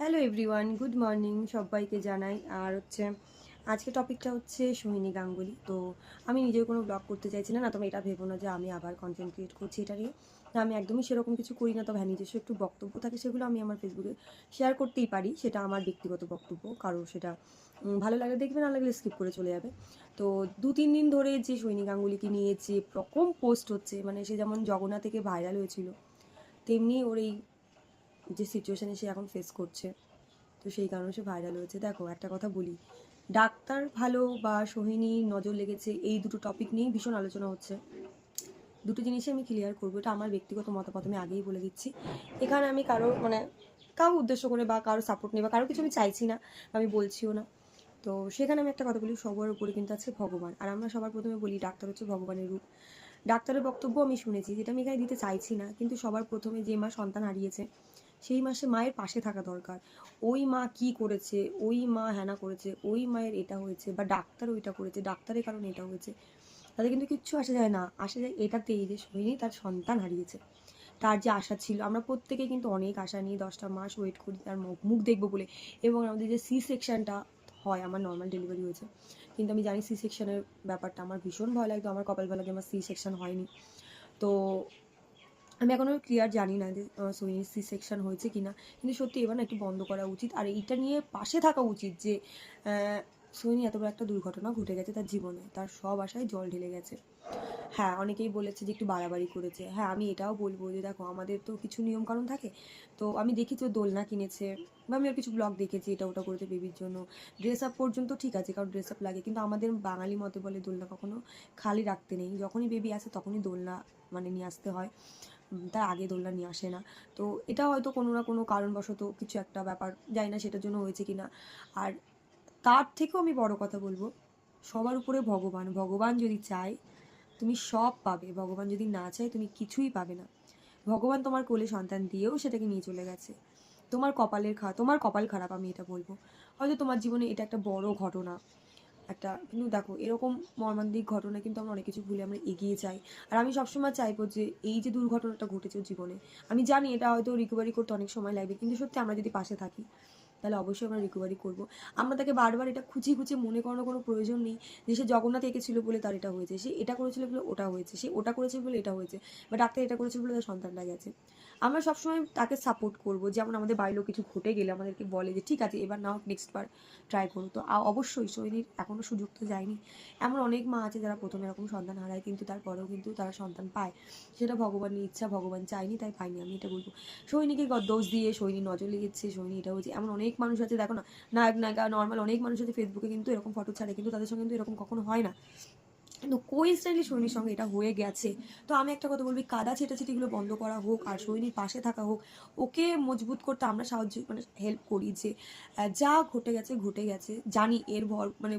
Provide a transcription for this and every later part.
Hello everyone good morning সবাইকে জানাই। আর হচ্ছে, আজকে টপিকটা হচ্ছে সোহিনী গাঙ্গুলি। তো আমি নিজেও কোনো ব্লগ করতে চাইছি না না তোমরা এটা ভেবো না যে আমি আবার কন্টেন্ট ক্রিয়েট করছি এটা নিয়ে। না, আমি একদমই সেরকম কিছু করি না। তবে হ্যাঁ নিজস্ব একটু বক্তব্য থাকে, সেগুলো আমি আমার ফেসবুকে শেয়ার করতেই পারি। সেটা আমার ব্যক্তিগত বক্তব্য। কারও সেটা ভালো লাগলে দেখবে, না লাগলে স্কিপ করে চলে যাবে। তো দু, তিন দিন ধরে যে সৈনী গাঙ্গুলিকে নিয়ে যে রকম পোস্ট হচ্ছে মানে সে যেমন জগন্নাথ থেকে ভাইরাল হয়েছিল, তেমনি ওর এই যে সিচুয়েশানে সে এখন ফেস করছে, তো সেই কারণে সে ভাইরাল হয়েছে। দেখো, একটা কথা বলি, ডাক্তার ভালো বা সোহিনী নজর লেগেছে, এই দুটো টপিক নিয়েই ভীষণ আলোচনা হচ্ছে। দুটো জিনিসই আমি ক্লিয়ার করব, এটা আমার ব্যক্তিগত মতামত, আমি আগেই বলে দিচ্ছি। এখানে আমি কারও মানে কারও উদ্দেশ্য করে বা কারও সাপোর্ট নেই বা কারও কিছু আমি চাইছি না, আমি বলছিও না। তো সেখানে আমি একটা কথা বলি, সবার উপরে কিন্তু আছে ভগবান। আর আমরা সবার প্রথমে বলি, ডাক্তার হচ্ছে ভগবানের রূপ। ডাক্তারের বক্তব্য আমি শুনেছি, যেটা আমি এখানে দিতে চাইছি না, কিন্তু সবার প্রথমে যে মা সন্তান হারিয়েছে সেই মাসে মায়ের পাশে থাকা দরকার। ওই মা কি করেছে? ওই মা হ্যানা করেছে? ওই মায়ের এটা হয়েছে বা ডাক্তার ওইটা করেছে, ডাক্তারের কারণে এটা হয়েছে। তাদের কিন্তু কিচ্ছু আসা যায় না। আসা যায় এটাতেই যে সোহিনী তার সন্তান হারিয়েছে। তার যে আশা ছিল, আমরা প্রত্যেকে কিন্তু অনেক আশা নিয়ে দশটা মাস ওয়েট করি, তার মুখ মুখ দেখব বলে। এবং আমাদের যে সি সেকশনটা হয়, আমার নর্মাল ডেলিভারি হয়েছে। কিন্তু আমি জানি সি সেকশনের ব্যাপারটা, আমার ভীষণ ভয় লাগতো। আমার কপাল ভালো আমার সি সেকশন হয়নি। তো আমি এখনও ক্লিয়ার জানি না যে সোহিনীর সি সেকশন হয়েছে কি না কিন্তু সত্যি এবার না একটু বন্ধ করা উচিত। আর এইটা নিয়ে পাশে থাকা উচিত যে সোহিনী এত বড় একটা দুর্ঘটনা ঘটে গেছে তার জীবনে। তার সব আশায় জল ঢেলে গেছে। হ্যাঁ অনেকেই বলেছে যে একটু বাড়াবাড়ি করেছে। হ্যাঁ আমি এটাও বলব যে, দেখো, আমাদের তো কিছু নিয়মকানুন থাকে। তো আমি দেখেছি ও দোলনা কিনেছে বা আমি আর কিছু ব্লগ দেখেছি, এটা ওটা করেছে বেবির জন্য। ড্রেস আপ পর্যন্ত ঠিক আছে, কারণ ড্রেস আপ লাগে। কিন্তু আমাদের বাঙালি মতে বলে দোলনা কখনো খালি রাখতে নেই। যখনই বেবি আসে তখনই দোলনা মানে নিয়ে আসতে হয়। তার আগে দোলনা নিয়ে আসে না। তো এটা হয়তো কোনো না কোনো কারণবশত কিছু একটা ব্যাপার, জানি না সেটার জন্য হয়েছে কি না আর তার থেকেও আমি বড় কথা বলব, সবার উপরে ভগবান। ভগবান যদি চায়, তুমি সব পাবে। ভগবান যদি না চায়, তুমি কিছুই পাবে না। ভগবান তোমার কোলে সন্তান দিয়েও সেটাকে নিয়ে চলে গেছে। তোমার কপালের খা, তোমার কপাল খারাপ আমি এটা বলব। হয়তো তোমার জীবনে এটা একটা বড় ঘটনা। একটা, কিন্তু দেখো, এরকম মর্মান্তিক ঘটনা কিন্তু আমরা অনেক কিছু ভুলে আমরা এগিয়ে যাই। আর আমি সবসময় চাইব যে এই যে দুর্ঘটনাটা ঘটেছে জীবনে, আমি জানি এটা হয়তো রিকভারি করতে অনেক সময় লাগবে, কিন্তু সত্যি আমরা যদি পাশে থাকি তাহলে অবশ্যই আমরা রিকভারি করব। আমরা তাকে বারবার এটা খুঁচিয়ে খুঁচিয়ে মনে করানোর কোনো প্রয়োজন নেই যে সে জগন্নাথ এঁকেছিল বলে তার এটা হয়েছে, সে এটা করেছিল বলে ওটা হয়েছে, সে ওটা করেছে বলে এটা হয়েছে, বা ডাক্তার এটা করেছিল বলে তার সন্তানটা গেছে। আমরা সবসময় তাকে সাপোর্ট করব, যেমন আমাদের বাড়ির কিছু ঘটে গেলে আমাদেরকে বলে যে, ঠিক আছে, এবার নাও নেক্সট বার ট্রাই করো। তো অবশ্যই সৈনির এখনও সুযোগ তো যায়নি। এমন অনেক মা আছে যারা প্রথমে এরকম সন্তান হারায়, কিন্তু তারপরেও কিন্তু তারা সন্তান পায়। সেটা ভগবানের ইচ্ছা, ভগবান চায়নি, তাই পায়নি, আমি এটা বলব। সৈনিকে দোষ দিয়ে সৈনী নজর লেগেছে, সৈনী এটা হয়েছে, এমন অনেক মানুষ আছে, দেখো না, নায়ক, নায়িকা নর্মাল অনেক মানুষ আছে ফেসবুকে কিন্তু এরকম ফটো ছাড়ে, কিন্তু তাদের সঙ্গে কিন্তু এরকম কখনো হয় না। কিন্তু কোইন্সিডেন্টলি সৈনির সঙ্গে এটা হয়ে গেছে। তো আমি একটা কথা বলবি, কাদা ছেটাছেটিগুলো বন্ধ করা হোক আর সৈনির পাশে থাকা হোক, ওকে মজবুত করতে আমরা সাহায্য মানে হেল্প করি যে যা ঘটে গেছে ঘটে গেছে, জানি এর ভর মানে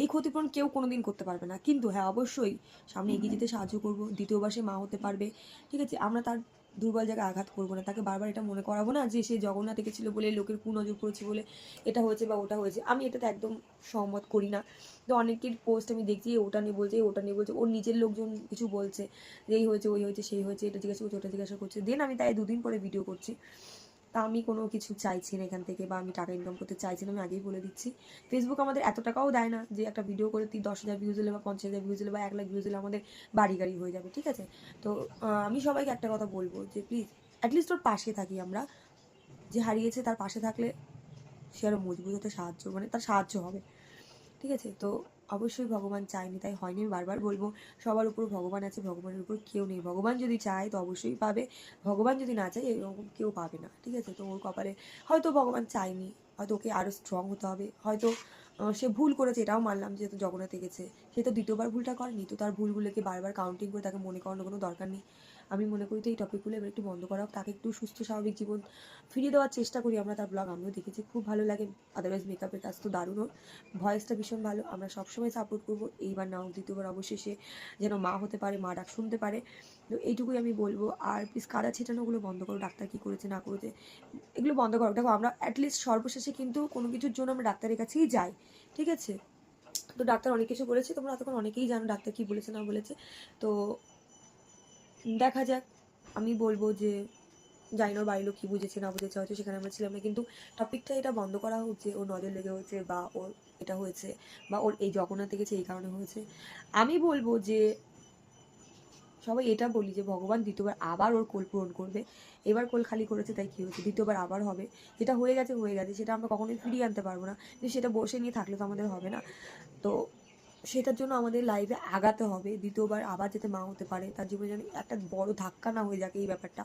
এই ক্ষতিপূরণ কেউ কোনোদিন করতে পারবে না। কিন্তু হ্যাঁ অবশ্যই সামনে এগিয়ে যেতে সাহায্য করব, দ্বিতীয়বার সে মা হতে পারবে, ঠিক আছে? আমরা তার দুর্বল জায়গায় আঘাত করব না। তাকে বারবার এটা মনে করাবো না যে সে জগন্নাথ ছিল বলে, লোকের কুনজর করেছে বলে এটা হয়েছে বা ওটা হয়েছে। আমি এটাতে একদম সহমত করি না। তো অনেকের পোস্ট আমি দেখছি ওটা নিয়ে বলছে ওটা নিয়ে বলছে। ওর নিজের লোকজন কিছু বলছে যে, এই হয়েছে, ওই হয়েছে, সেই হয়েছে, এটা জিজ্ঞাসা করছে, ওটা জিজ্ঞাসা করছে। দেন আমি তাই দুদিন পরে ভিডিও করছি। তা আমি কোনো কিছু চাইছি না এখান থেকে বা আমি টাকা ইনকাম করতে চাইছি না, আমি আগেই বলে দিচ্ছি। ফেসবুক আমাদের এত টাকাও দেয় না যে একটা ভিডিও করে তুই দশ হাজার ভিউজ হলে বা পঞ্চাশ হাজার ভিউজ হলে বা এক লাখ ভিউজ হলে আমাদের বাড়ি গাড়ি হয়ে যাবে, ঠিক আছে? তো আমি সবাইকে একটা কথা বলব যে প্লিজ অ্যাটলিস্ট ওর পাশে থাকি আমরা। যে হারিয়েছে তার পাশে থাকলে সে আরও মজবুত হতে সাহায্য মানে তার সাহায্য হবে, ঠিক আছে? তো অবশ্যই ভগবান চায়নি, তাই হয়নি। বারবার বলব, সবার উপর ভগবান আছে, ভগবানের উপর কেউ নেই। ভগবান যদি চায়, তো অবশ্যই পাবে। ভগবান যদি না চায়, এরকম কেউ পাবে না, ঠিক আছে? তো ওর কপালে হয়তো ভগবান চায়নি, হয়তো ওকে আরও স্ট্রং হতে হবে, হয়তো সে ভুল করেছে, এটাও মানলাম যেহেতু জগন্নাথে গেছে। সে তো দ্বিতীয়বার ভুলটা করেনি, তো তার ভুলগুলোকে বারবার কাউন্টিং করে তাকে মনে করানোর কোনো দরকার নেই। আমি মনে করি তো এই টপিকগুলো এবার একটু বন্ধ করা হোক। তাকে একটু সুস্থ, স্বাভাবিক জীবন ফিরিয়ে দেওয়ার চেষ্টা করি আমরা তার ব্লগ আমিও দেখেছি, খুব ভালো লাগে। আদারওয়াইজ মেকআপের কাজ তো দারুণ ওর ভয়েসটা ভীষণ ভালো। আমরা সবসময় সাপোর্ট করব। এইবার না হোক, দ্বিতীয়বার অবশ্যই সে যেন মা হতে পারে, মা ডাক শুনতে পারে। তো এইটুকুই আমি বলব। আর প্লিজ কাদা ছেটানোগুলো বন্ধ করো, ডাক্তার কী করেছে, না করেছে, এগুলো বন্ধ করো। দেখো, আমরা অ্যাটলিস্ট সর্বশেষে কিন্তু কোনো কিছুর জন্য আমরা ডাক্তারের কাছেই যাই। ঠিক আছে? তো ডাক্তার অনেক কিছু বলেছে। তোমরা তখন অনেকেই জানো ডাক্তার কী বলেছে, না বলেছে। তো দেখা যাক। আমি বলব যে, জানি না বাড়ির লোক কী বুঝেছে, না বুঝেছে, হয়তো সেখানে আমরা ছিলাম না, কিন্তু টপিকটা এটা বন্ধ করা হচ্ছে ওর নজর লেগে হয়েছে বা ওর এটা হয়েছে বা ওর এই জগন্নাথ দেখেছে, এই কারণে হয়েছে। আমি বলব যে, সবাই এটা বলি যে, ভগবান দ্বিতীয়বার আবার ওর কোল পূরণ করবে। এবার কোল খালি করেছে, তাই কী হয়েছে? দ্বিতীয়বার আবার হবে। যেটা হয়ে গেছে হয়ে গেছে, সেটা আমরা কখনোই ফিরিয়ে আনতে পারব না। কিন্তু সেটা বসে নিয়ে থাকলে তো আমাদের হবে না। তো সেটার জন্য আমাদের লাইফে আগাতে হবে। দ্বিতীয়বার আবার যাতে মা হতে পারে, তার জীবনে যেন একটা বড় ধাক্কা না হয়ে যাক এই ব্যাপারটা।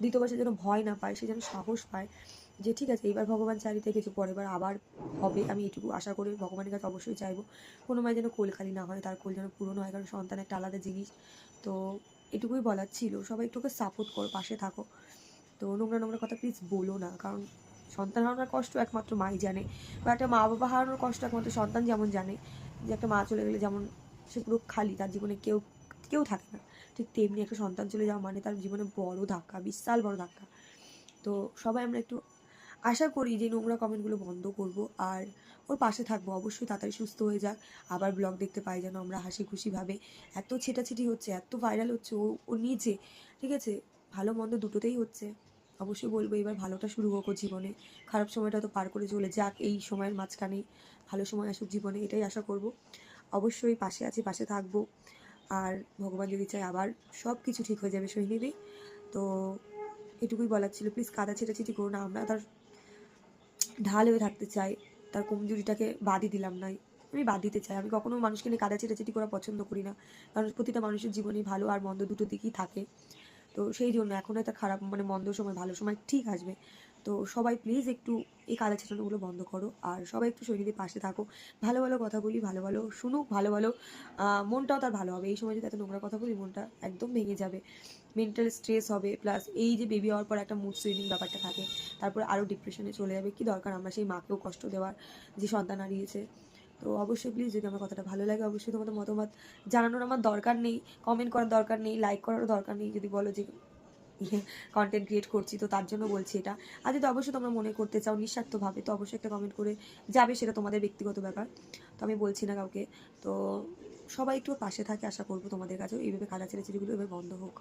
দ্বিতীয়বার সে যেন ভয় না পায়, সে যেন সাহস পায় যে, ঠিক আছে, এইবার ভগবান চারিতে কিছু পরের বার আবার হবে। আমি এটুকু আশা করি, ভগবানের কাছে অবশ্যই চাইব, কোনো মায়ের যেন কোল খালি না হয়, তার কোল যেন পূরণ হয়, কারণ সন্তান একটা আলাদা জিনিস। তো এটুকুই বলার ছিল। সবাই একটু ওকে সাপোর্ট করো, পাশে থাকো। তো নোংরা নোংরা কথা প্লিজ বলো না, কারণ সন্তান হারানোর কষ্ট একমাত্র মাই জানে। বা একটা মা বাবা হারানোর কষ্ট একমাত্র সন্তান যেমন জানে। যে একটা মা চলে গেলে যেমন সে পুরো খালি, তার জীবনে কেউ কেউ থাকে না। ঠিক তেমনি একটা সন্তান চলে যাওয়া মানে তার জীবনে বড় ধাক্কা, বিশাল বড় ধাক্কা। তো সবাই আমরা একটু আশা করি যে নোংরা কমেন্টগুলো বন্ধ করব আর ওর পাশে থাকব। অবশ্যই তাড়াতাড়ি সুস্থ হয়ে যাক। আবার ব্লগ দেখতে পাই যেন আমরা হাসি খুশিভাবে এত ছেটাছেটি হচ্ছে, এত ভাইরাল হচ্ছে ও ও নিচে ঠিক আছে? ভালো মন্দ দুটোতেই হচ্ছে। অবশ্যই বলব, এবার ভালোটা শুরু হোক জীবনে। খারাপ সময়টা তো পার করে চলে যাক, এই সময়ের মাঝখানে ভালো সময় আসুক জীবনে, এটাই আশা করব। অবশ্যই পাশে আছি, পাশে থাকব। আর ভগবান যদি চায় আবার সব কিছু ঠিক হয়ে যাবে সৈনিদি তো এটুকুই বলার ছিল প্লিজ কাদা ছেটাছেটি করো না, আমরা তার ঢাল হয়ে থাকতে চাই। তার কমজুরিটাকে বাদই দিলাম নাই। আমি বাদ দিতে চাই, আমি কখনো মানুষকে নিয়ে কাদা ছেটাছেটি করা পছন্দ করি না। কারণ প্রতিটা মানুষের জীবনেই ভালো আর মন্দ দুটো দিকই থাকে। তো সেই জন্য এখন হয়তো খারাপ মানে মন্দ সময়, ভালো সময় ঠিক আসবে। তো সবাই প্লিজ একটু এই কাদা ছেটানোগুলো বন্ধ করো। আর সবাই একটু শরীরের পাশে থাকো। ভালো ভালো কথা বলি, ভালো ভালো শুনুক, ভালো ভালো মনটাও তার ভালো হবে। এই সময় যদি এত নোংরা কথা বলি, মনটা একদম ভেঙে যাবে। মেন্টাল স্ট্রেস হবে প্লাস এই যে বেবি হওয়ার পর একটা মুড সুইনিং ব্যাপারটা থাকে, তারপরে আরও ডিপ্রেশনে চলে যাবে। কি দরকার আমরা সেই মাকেও কষ্ট দেওয়ার, যে সন্তান হারিয়েছে। তো অবশ্যই প্লিজ যদি আমার কথাটা ভালো লাগে, অবশ্যই তোমাদের মতামত জানানোর আমার দরকার নেই কমেন্ট করার দরকার নেই লাইক করারও দরকার নেই, যদি বলো যে কন্টেন্ট ক্রিয়েট করছি তো তার জন্য বলছি এটা। আর যদি অবশ্যই তোমরা মনে করতে চাও নিঃস্বার্থভাবে, তো অবশ্যই একটা কমেন্ট করে যাবে, সেটা তোমাদের ব্যক্তিগত ব্যাপার। তো আমি বলছি না কাউকে। তো সবাই একটু পাশে থাকে, আশা করব তোমাদের কাছেও। এইভাবে কাদা ছেড়ে চিড়িগুলো এবার বন্ধ হোক।